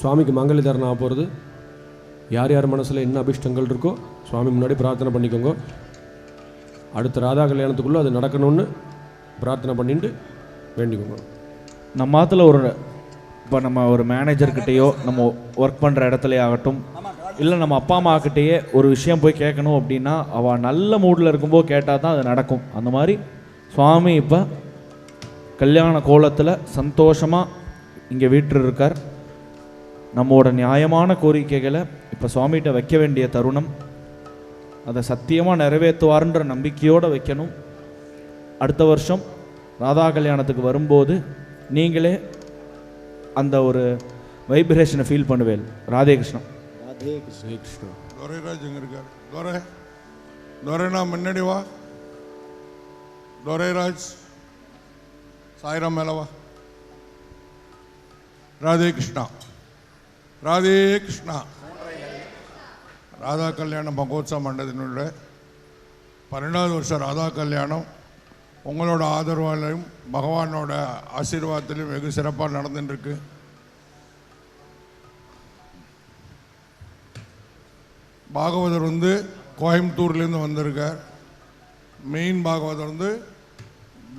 சுவாமிக்கு மங்கள ஆக போகிறது யார் யார் மனசில் என்ன அபிஷ்டங்கள் இருக்கோ சுவாமி முன்னாடி பிரார்த்தனை பண்ணிக்கோங்க. அடுத்த ராதா கல்யாணத்துக்குள்ளே அது நடக்கணும்னு பிரார்த்தனை பண்ணிட்டு வேண்டிக்கோங்க. நம்ம மாத்தில் ஒரு இப்போ நம்ம ஒரு மேனேஜர்கிட்டேயோ நம்ம ஒர்க் பண்ணுற இடத்துல ஆகட்டும் இல்லை நம்ம அப்பா அம்மா கிட்டேயே ஒரு விஷயம் போய் கேட்கணும் அப்படின்னா அவள் நல்ல மூடில் இருக்கும்போது கேட்டால் தான் அது நடக்கும். அந்த மாதிரி சுவாமி இப்போ கல்யாண கோலத்தில் சந்தோஷமாக இங்கே வீட்டில் இருக்கார். நம்மோட நியாயமான கோரிக்கைகளை இப்போ சுவாமிகிட்ட வைக்க வேண்டிய தருணம். அதை சத்தியமாக நிறைவேற்றுவார்ன்ற நம்பிக்கையோடு வைக்கணும். அடுத்த வருஷம் ராதா கல்யாணத்துக்கு வரும்போது நீங்களே அந்த ஒரு வைப்ரேஷனை ஃபீல் பண்ணுவேன் ராதே கிருஷ்ணன் ஸ்ரீ கிருஷ்ணா. துரைராஜ் எங்க இருக்காரு. துரை துரைனா முன்னாடி வா. துரைராஜ் சாய்ராம் மேல வா. ராதே கிருஷ்ணா. ராதே கிருஷ்ணா. ராதா கல்யாணம் மகோத்சவ மண்டலத்தினுடைய பன்னெண்டாவது வருஷம் ராதா கல்யாணம். உங்களோட ஆதரவாலையும் பகவானோட ஆசீர்வாதத்திலையும் வெகு சிறப்பாக நடந்துட்டுருக்கு. பாகவதர் வந்து கோயம்புத்தூர்லேருந்து வந்திருக்கார். மெயின் பாகவதர் வந்து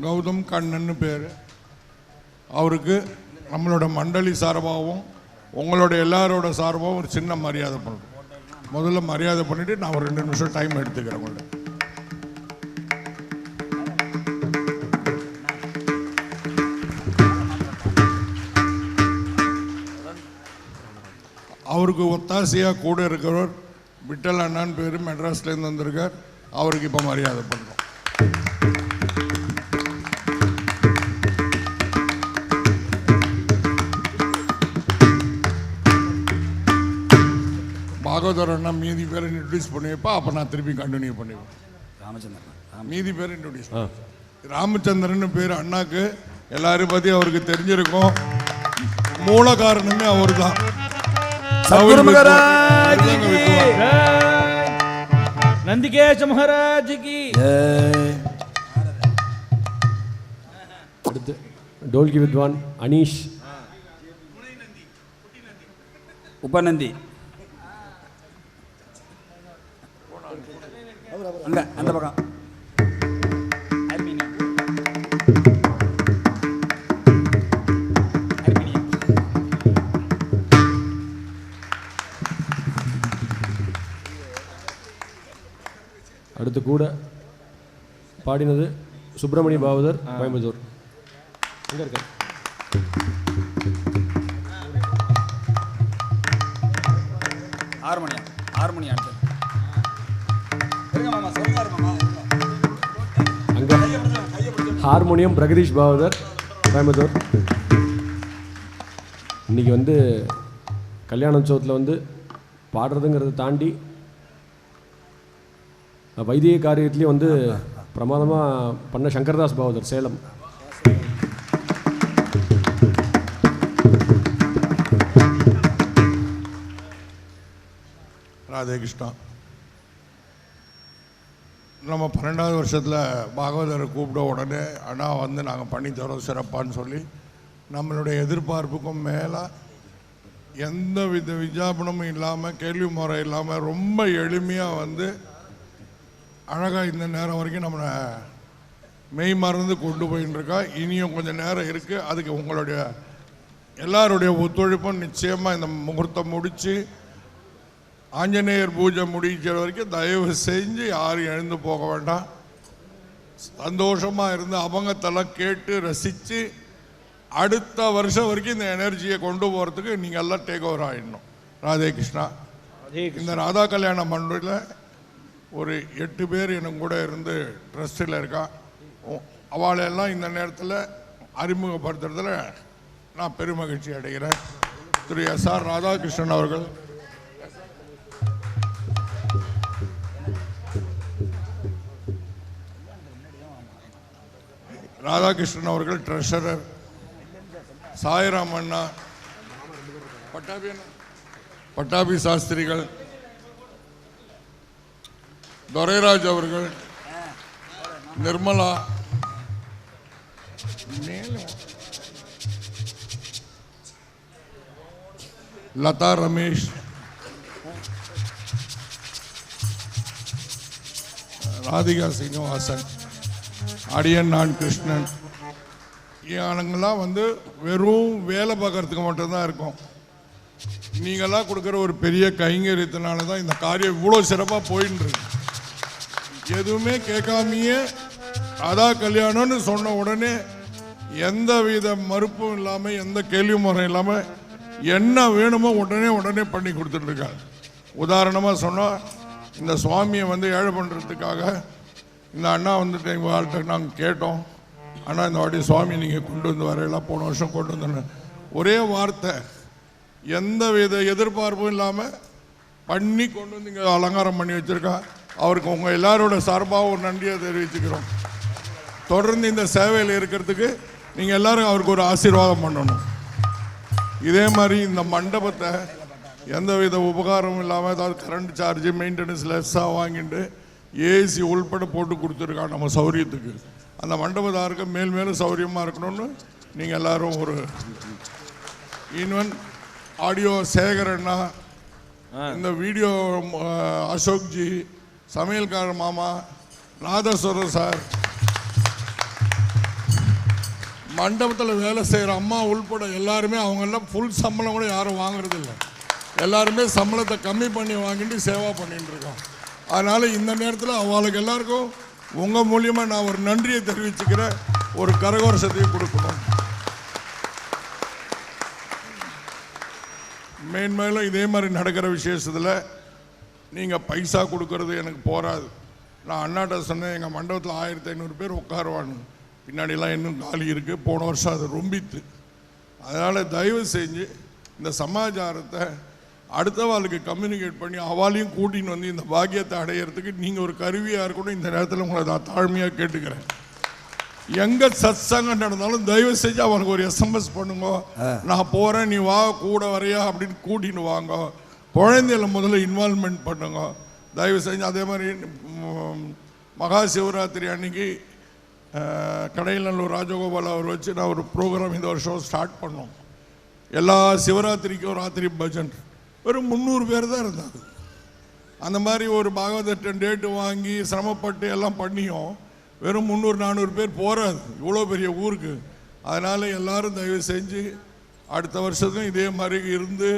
கௌதம் கண்ணன்னு பேர். அவருக்கு நம்மளோட மண்டலி சார்பாகவும் உங்களோட எல்லாரோட சார்பாக ஒரு சின்ன மரியாதை பண்ணணும் முதல்ல மரியாதை பண்ணிவிட்டு நான் ஒரு ரெண்டு நிமிஷம் டைம் எடுத்துக்கிறேன் உங்கள்ட்ட அவருக்கு ஒத்தாசையாக கூட இருக்கிறவர் விட்டல் அண்ணான்னு பேர் மெட்ராஸ்லேருந்து வந்திருக்கார். அவருக்கு இப்போ மரியாதை பண்ணுறோம் அண்ணா மீதி பேரை இன்ட்ரடியூஸ் பண்ணி வைப்பா அப்போ நான் திருப்பி கண்டினியூ பண்ணுவேன் ராமச்சந்திரன். மீதி பேர் இன்ட்ரடியூஸ் ராமச்சந்திரன் பேர் அண்ணாக்கு. எல்லாரையும் பற்றி அவருக்கு தெரிஞ்சிருக்கும். மூல காரணமே அவர் தான் நந்திகேஷ மகாராஜ் கி. ஜெய். அடுத்து டோல்கி வித்வான் அனீஷ். உபநந்தி. அங்க அந்த பக்கம். அடுத்து கூட பாடினது சுப்பிரமணிய பாவதர் கோயம்புத்தூர். எங்கே இருக்கார். இருங்க மாமா சொல்லுங்க மாமா அங்கே ஹார்மோனியம் பிரகதீஷ் பாவதர் கோயம்புத்தூர். இன்னைக்கு வந்து கல்யாண உற்சவத்தில் வந்து பாடுறதுங்கிறத தாண்டி வைத்திய காரியத்துலேயும் வந்து பிரமாதமாக பண்ண சங்கர்தாஸ் பாவதர் சேலம். ராதே கிருஷ்ணா. நம்ம பன்னெண்டாவது வருஷத்தில் பாகவதரை கூப்பிட்ட உடனே அண்ணா வந்து நாங்கள் பண்ணி தரோம் சிறப்பான்னு சொல்லி. நம்மளுடைய எதிர்பார்ப்புக்கும் மேலே எந்த வித விஜாபனமும் இல்லாமல் கேள்வி முறை இல்லாமல் ரொம்ப எளிமையாக வந்து அழகாக இந்த நேரம் வரைக்கும் நம்மளை மெய் மறந்து கொண்டு போயின்னு இருக்கா. இனியும் கொஞ்சம் நேரம் இருக்குது அதுக்கு உங்களுடைய எல்லாருடைய ஒத்துழைப்பும் நிச்சயமாக இந்த முகூர்த்தம் முடித்து ஆஞ்சநேயர் பூஜை முடிக்கிற வரைக்கும் தயவு செஞ்சு யாரும் எழுந்து போக வேண்டாம். சந்தோஷமாக இருந்து அவங்கத்தெல்லாம் கேட்டு ரசித்து அடுத்த வருஷம் வரைக்கும் இந்த எனர்ஜியை கொண்டு போகிறதுக்கு நீங்கள் எல்லாம் டேக் ஓவர் ஆகிடணும் ராதே கிருஷ்ணா. இந்த ராதா கல்யாண மண்டலில் ஒரு எட்டு பேர் எனக்கு கூட இருந்து ட்ரஸ்டில் இருக்கா உ- அவளெல்லாம் இந்த நேரத்தில் அறிமுகப்படுத்துறதுல நான் பெருமகிழ்ச்சி அடைகிறேன். திரு எஸ் ஆர் ராதாகிருஷ்ணன் அவர்கள் ராதாகிருஷ்ணன் அவர்கள் ட்ரெஷரர் சாய்ராம் அண்ணா பட்டாபி அண்ணா பட்டாபி சாஸ்திரிகள் துரைராஜ் அவர்கள் நிர்மலா மேலும் லதா ரமேஷ் ராதிகா சீனிவாசன் அடியன் நான் கிருஷ்ணன். இவனுங்கெல்லாம் வந்து வெறும் வேலை பார்க்கறதுக்கு மட்டும்தான் இருக்கும் நீங்களாம் கொடுக்குற ஒரு பெரிய கைங்கரியத்தினால தான் இந்த காரியம் இவ்வளோ சிறப்பாக போயின்னு எதுவுமே கேட்காமையே அதான் கல்யாணம்னு சொன்ன உடனே எந்த வித மறுப்பும் இல்லாமல் எந்த கேள்வி முறை இல்லாமல் என்ன வேணுமோ உடனே உடனே பண்ணி கொடுத்துட்ருக்காங்க உதாரணமாக சொன்னால் இந்த சுவாமியை வந்து ஏழை பண்ணுறதுக்காக இந்த அண்ணா வந்துட்டு எங்கள் வாழ்க்கை நாங்கள் கேட்டோம். அண்ணா இந்த வாட்டி சுவாமி நீங்கள் கொண்டு வந்து வரையலாம் போன வருஷம் கொண்டு வந்தேன்னு. ஒரே வார்த்தை எந்த வித எதிர்பார்ப்பும் இல்லாமல் பண்ணி கொண்டு வந்து இங்கே அலங்காரம் பண்ணி வச்சுருக்கா. அவருக்கு உங்கள் எல்லாரோட சார்பாக ஒரு நன்றியை தெரிவிச்சுக்கிறோம். தொடர்ந்து இந்த சேவையில் இருக்கிறதுக்கு நீங்கள் எல்லோரும் அவருக்கு ஒரு ஆசீர்வாதம் பண்ணணும். இதே மாதிரி இந்த மண்டபத்தை எந்த வித உபகாரமும் இல்லாமல் ஏதாவது கரண்ட் சார்ஜு மெயின்டெனன்ஸ் லெஸ்ஸாக வாங்கிட்டு ஏசி உள்பட போட்டு கொடுத்துருக்கான் நம்ம சௌரியத்துக்கு. அந்த மண்டபத்தாருக்கு மேல் மேலும் சௌரியமாக இருக்கணும்னு நீங்கள் எல்லாரும் ஒரு இன்வன் ஆடியோ சேகரண்ணா இந்த வீடியோ அசோக்ஜி சமையல்காரர் மாமா நாதஸ்வரர் சார். மண்டபத்தில் வேலை செய்கிற அம்மா உள்பட எல்லாருமே அவங்க எல்லாம் ஃபுல் சம்பளம் கூட யாரும் வாங்குறது இல்லை எல்லாருமே சம்பளத்தை கம்மி பண்ணி வாங்கிட்டு சேவா பண்ணிட்டு இருக்கோம். அதனால் இந்த நேரத்தில் அவளுக்கு எல்லாருக்கும் உங்கள் மூலியமாக நான் ஒரு நன்றியை தெரிவிச்சுக்கிற ஒரு கரகோரசத்தையும் கொடுக்கணும். மேன்மேலும் இதே மாதிரி நடக்கிற விசேஷத்தில் நீங்கள் பைசா கொடுக்கறது எனக்கு போராது நான் அண்ணாட்ட சொன்னேன் எங்கள் மண்டபத்தில் ஆயிரத்தி ஐநூறு பேர் உட்காருவானு பின்னாடிலாம் இன்னும் காலி இருக்குது போன வருஷம் அது ரொம்பித்து. அதனால் தயவு செஞ்சு இந்த சமாச்சாரத்தை அடுத்தவாளுக்கு கம்யூனிகேட் பண்ணி அவளையும் கூட்டின்னு வந்து இந்த பாக்கியத்தை அடையிறதுக்கு நீங்கள் ஒரு கருவியாக இருக்கணும். இந்த நேரத்தில் உங்களை நான் தாழ்மையாக கேட்டுக்கிறேன். எங்க சத்சங்கம் நடந்தாலும் தயவு செஞ்சு அவனுக்கு ஒரு எஸ்எம்எஸ் பண்ணுங்க. நான் போறேன் நீ வா கூட வரையா அப்படின்னு கூட்டின்னு வாங்க. குழந்தைகளை முதல்ல இன்வால்மெண்ட் பண்ணுங்க. தயவு செஞ்சு அதே மாதிரி மகா சிவராத்திரி அன்னைக்கு அஹ், கடையநல்லூர் ராஜகோபால் அவர் வச்சு நான் ஒரு ப்ரோக்ராம் இந்த வருஷம் ஸ்டார்ட் பண்ணோம். எல்லா சிவராத்திரிக்கும் ராத்திரி பஜன் வெறும் முந்நூறு பேர் தான் இருந்தாங்க. அந்த மாதிரி ஒரு பாகவதட்டன் டேட்டு வாங்கி சிரமப்பட்டு எல்லாம் பண்ணியும் வெறும் முந்நூறு நானூறு பேர் போகாது இவ்வளோ பெரிய ஊருக்கு. அதனால் எல்லாரும் தயவு செஞ்சு அடுத்த வருஷத்துக்கும் இதே மாதிரி இருந்து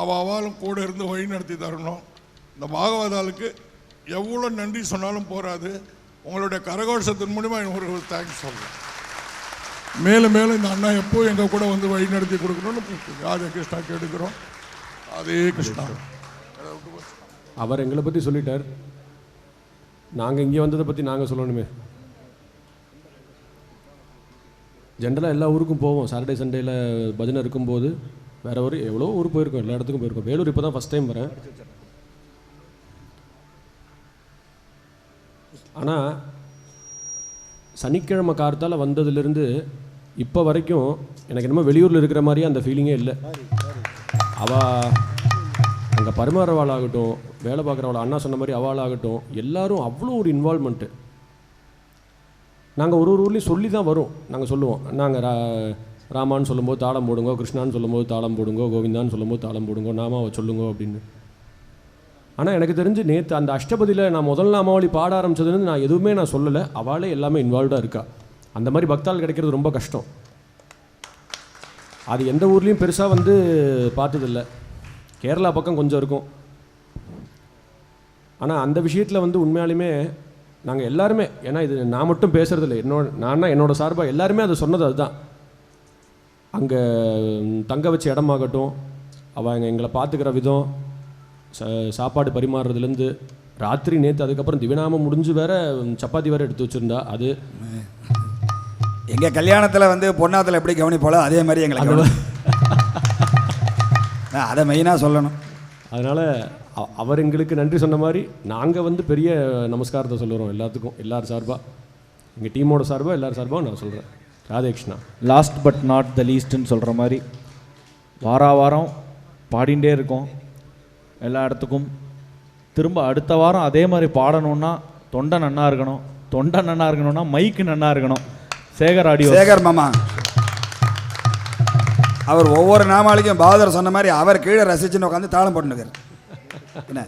அவள் அவாலும் கூட இருந்து வழி நடத்தி தரணும். இந்த பாகவதாளுக்கு எவ்வளோ நன்றி சொன்னாலும் போகாது உங்களுடைய கரகோஷத்தின் மூலிமா எனக்கு ஒரு தேங்க்ஸ் சொல்கிறேன் மேலும் மேலும் இந்த அண்ணா எப்போ எங்கள் கூட வந்து வழி நடத்தி கொடுக்கணும்னு ராஜா கிருஷ்ணா கேட்டுக்கிறோம். அதே கிருஷ்ணா. அவர் எங்களை பற்றி சொல்லிட்டார். நாங்கள் இங்கே வந்ததை பற்றி நாங்கள் சொல்லணுமே. ஜென்ரலாக எல்லா ஊருக்கும் போவோம். சாட்டர்டே சண்டேயில் பஜனை இருக்கும்போது வேற ஒரு எவ்வளோ ஊர் போயிருக்கோம். எல்லா இடத்துக்கும் போயிருக்கோம். வேலூர் இப்போ தான் ஃபஸ்ட் டைம் வரேன். ஆனால் சனிக்கிழமை கார்த்தால் வந்ததுலேருந்து இப்போ வரைக்கும் எனக்கு என்னமோ வெளியூரில் இருக்கிற மாதிரியே அந்த ஃபீலிங்கே இல்லை. அவள் அங்கே பரிமாறவாளாகட்டும் வேலை பார்க்குறவள அண்ணா சொன்ன மாதிரி அவளாகட்டும் எல்லாரும் அவ்வளோ ஒரு இன்வால்மெண்ட்டு நாங்கள் ஒரு ஒரு ஊர்லேயும் சொல்லி தான் வரும். நாங்கள் சொல்லுவோம். நாங்கள் ரா ராமான்னு சொல்லும்போது தாளம் போடுங்க கிருஷ்ணான்னு சொல்லும்போது தாளம் போடுங்க கோவிந்தான்னு சொல்லும்போது தாளம் போடுங்க நாமாவை சொல்லுங்க அப்படின்னு. ஆனால் எனக்கு தெரிஞ்சு நேற்று அந்த அஷ்டபதியில் நான் முதல் நாமாவளி பாட ஆரம்பிச்சதுலேருந்து நான் எதுவுமே நான் சொல்லலை. அவளே எல்லாமே இன்வால்வ்டாக இருக்கா. அந்த மாதிரி பக்தாள் கிடைக்கிறது ரொம்ப கஷ்டம். அது எந்த ஊர்லேயும் பெருசாக வந்து பார்த்ததில்ல. கேரளா பக்கம் கொஞ்சம் இருக்கும். ஆனால் அந்த விஷயத்தில் வந்து உண்மையாலுமே நாங்கள் எல்லாருமே ஏன்னா இது நான் மட்டும் பேசுகிறதில்ல இல்லை என்னோட நான்னா என்னோட சார்பாக எல்லாருமே அதை சொன்னது அதுதான். அங்கே தங்க வச்ச இடமாகட்டும் அவங்க எங்களை பார்த்துக்கிற விதம் ச சாப்பாடு பரிமாறுறதுலேருந்து ராத்திரி நேற்று அதுக்கப்புறம் திவினாமம் முடிஞ்சு வேற சப்பாத்தி வேற எடுத்து வச்சுருந்தா அது எங்க கல்யாணத்துல வந்து பொண்ணாத்துல எப்படி கவனிப்போல அதே மாதிரி எங்களை கவனி நான் அதை மெயினா சொல்லணும். அதனால் அவர் எங்களுக்கு நன்றி சொன்ன மாதிரி நாங்கள் வந்து பெரிய நமஸ்காரத்தை சொல்லுறோம் எல்லாத்துக்கும் எல்லார் சார்பாக எங்கள் டீமோட சார்பாக எல்லார் சார்பாக நான் சொல்கிறேன் Radhekrishna last but not the லீஸ்ட்னு சொல்கிற மாதிரி வாரா வாரம் பாடிண்டே இருக்கோம். எல்லா இடத்துக்கும். திரும்ப அடுத்த வாரம் அதே மாதிரி பாடணும்னா தொண்டை நன்னா இருக்கணும். தொண்டை நன்னா இருக்கணும்னா மைக்கு நன்னா இருக்கணும். சேகர் ஆடியோ. சேகர் மாமா. அவர் ஒவ்வொரு நாமாளிக்கும் பாதர் சொன்ன மாதிரி அவர் கீழே ரசிச்சுன்னு உட்காந்து தாளம் போட்டுருக்காரு என்ன?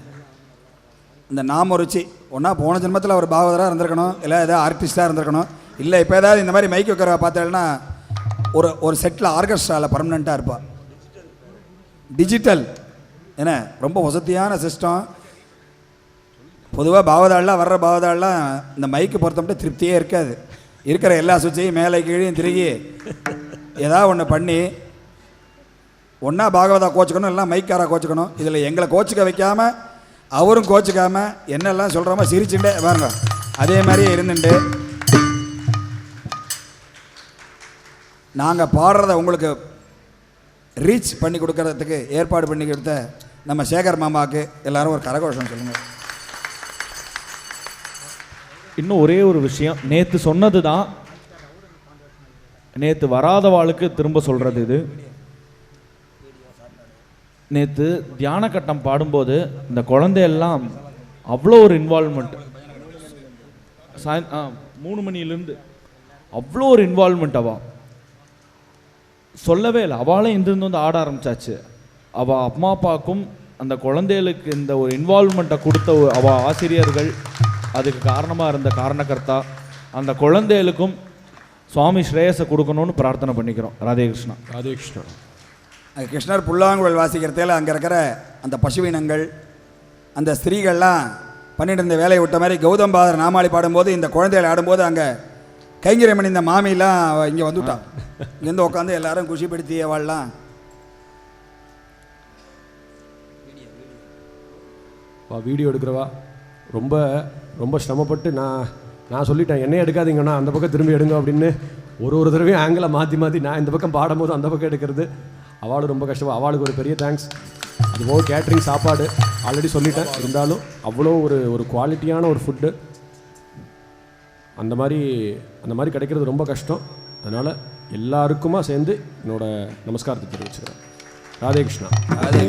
இந்த நாம ருச்சி. ஒன்றா போன ஜென்மத்தில் அவர் பாகவதராக இருந்திருக்கணும். இல்லை ஏதாவது ஆர்டிஸ்டாக இருந்திருக்கணும். இல்லை இப்போ ஏதாவது இந்த மாதிரி மைக் வைக்கிற பார்த்தேன்னா ஒரு ஒரு செட்டில் ஆர்கெஸ்ட்ராவில் பர்மனெண்ட்டாக இருப்பார் டிஜிட்டல் என்ன? ரொம்ப வசதியான சிஸ்டம் பொதுவாக பாவதாள்லாம் வர்ற பாவதாள்லாம் இந்த மைக்கு பொறுத்த மட்டும் திருப்தியே இருக்காது. இருக்கிற எல்லா சுவிட்சையும் மேலே கீழையும் திருகி ஏதாவது ஒன்று பண்ணி ஒன்றா பாகவதா கோச்சுக்கணும் எல்லாம் மைக்காரா கோச்சுக்கணும். இதில் எங்களை கோச்சுக்க வைக்காமல் அவரும் கோச்சிக்காமல் என்னெல்லாம் சொல்கிறோமோ சிரிச்சுட்டே பாருங்க. அதே மாதிரியே இருந்துட்டு நாங்கள் பாடுறத உங்களுக்கு ரீச் பண்ணி கொடுக்கறதுக்கு ஏற்பாடு பண்ணி கொடுத்த நம்ம சேகர் மாமாவுக்கு எல்லாரும் ஒரு கரகோஷம் சொல்லுங்கள் இன்னும் ஒரே ஒரு விஷயம். நேற்று சொன்னது தான் நேற்று வராதவாளுக்கு திரும்ப சொல்கிறது இது. நேற்று தியான கட்டம் பாடும்போது இந்த குழந்தையெல்லாம் அவ்வளோ ஒரு இன்வால்மெண்ட் சாய் ஆ மூணு மணிலேருந்து அவ்வளோ ஒரு இன்வால்மெண்ட் அவா. சொல்லவே இல்லை. அவளே இருந்து வந்து ஆட ஆரம்பிச்சாச்சு. அவள் அம்மா அப்பாவுக்கும் அந்த குழந்தைகளுக்கு இந்த ஒரு இன்வால்மெண்ட்டை கொடுத்த அவள் அவ ஆசிரியர்கள் அதுக்கு காரணமாக இருந்த காரணகர்த்தா அந்த குழந்தைகளுக்கும் சுவாமி ஸ்ரேயஸை கொடுக்கணும்னு பிரார்த்தனை பண்ணிக்கிறோம். ராதே கிருஷ்ணா. ராதே கிருஷ்ணா. அங்க கிருஷ்ணர் புல்லாங்குழல் வாசிக்கிறதுல அங்கே இருக்கிற அந்த பசுவினங்கள் அந்த ஸ்திரீகள்லாம் பண்ணிட்டு இருந்த வேலையை விட்ட மாதிரி கௌதம் பாதர் நாமாளி பாடும்போது இந்த குழந்தைகள் ஆடும்போது அங்கே கைங்கரியமணி இந்த மாமிலாம் இங்கே வந்துட்டான் இங்கேருந்து உட்காந்து எல்லாரும் குஷிப்படுத்தி அவள்லாம் வா வீடியோ எடுக்கிறவா. ரொம்ப ரொம்ப சிரமப்பட்டு நான் நான் சொல்லிட்டேன் என்னையே எடுக்காதீங்கண்ணா அந்த பக்கம் திரும்பி எடுங்க அப்படின்னு ஒரு ஒரு தடவையும் ஆங்கிளை மாற்றி மாற்றி நான் இந்த பக்கம் பாடும்போது அந்த பக்கம் எடுக்கிறது. அவளும் ரொம்ப கஷ்டமாக அவளுக்கு ஒரு பெரிய தேங்க்ஸ் அதுபோக கேட்ரிங் சாப்பாடு ஆல்ரெடி சொல்லிட்டேன். இருந்தாலும் அவ்வளோ ஒரு ஒரு குவாலிட்டியான ஒரு ஃபுட்டு அந்த மாதிரி அந்த மாதிரி கிடைக்கிறது ரொம்ப கஷ்டம். அதனால் எல்லாருக்குமா சேர்ந்து என்னோட நமஸ்காரத்தை தெரிவிச்சுக்கிறேன். ராதே கிருஷ்ணா. அதே